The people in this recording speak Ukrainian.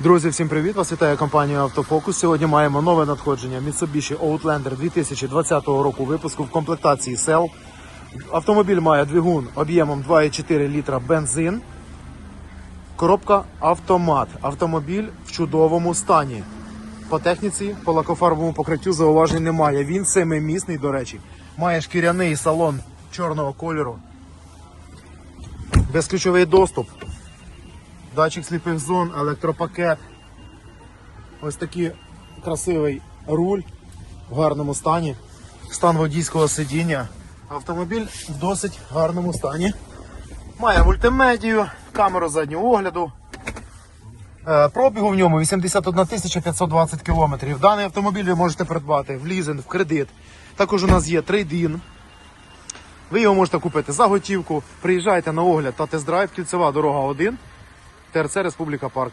Друзі, всім привіт! Вас вітає компанія Автофокус. Сьогодні маємо нове надходження Mitsubishi Outlander 2020 року випуску в комплектації SEL. Автомобіль має двигун об'ємом 2,4 літра бензин. Коробка автомат. Автомобіль в чудовому стані. По техніці, по лакофарбовому покриттю зауважень немає. Він семимісний, до речі. Має шкіряний салон чорного кольору. Безключовий доступ. Датчик сліпих зон, електропакет. Ось такий красивий руль в гарному стані. Стан водійського сидіння. Автомобіль в досить гарному стані. Має мультимедію, камеру заднього огляду. Е, Пробігу в ньому 81 520 км. Даний автомобіль ви можете придбати в лізинг, в кредит. Також у нас є трейдін. Ви його можете купити за готівку. Приїжджайте на огляд та тест-драйв, кільцева дорога 1. ТРЦ Республіка Парк.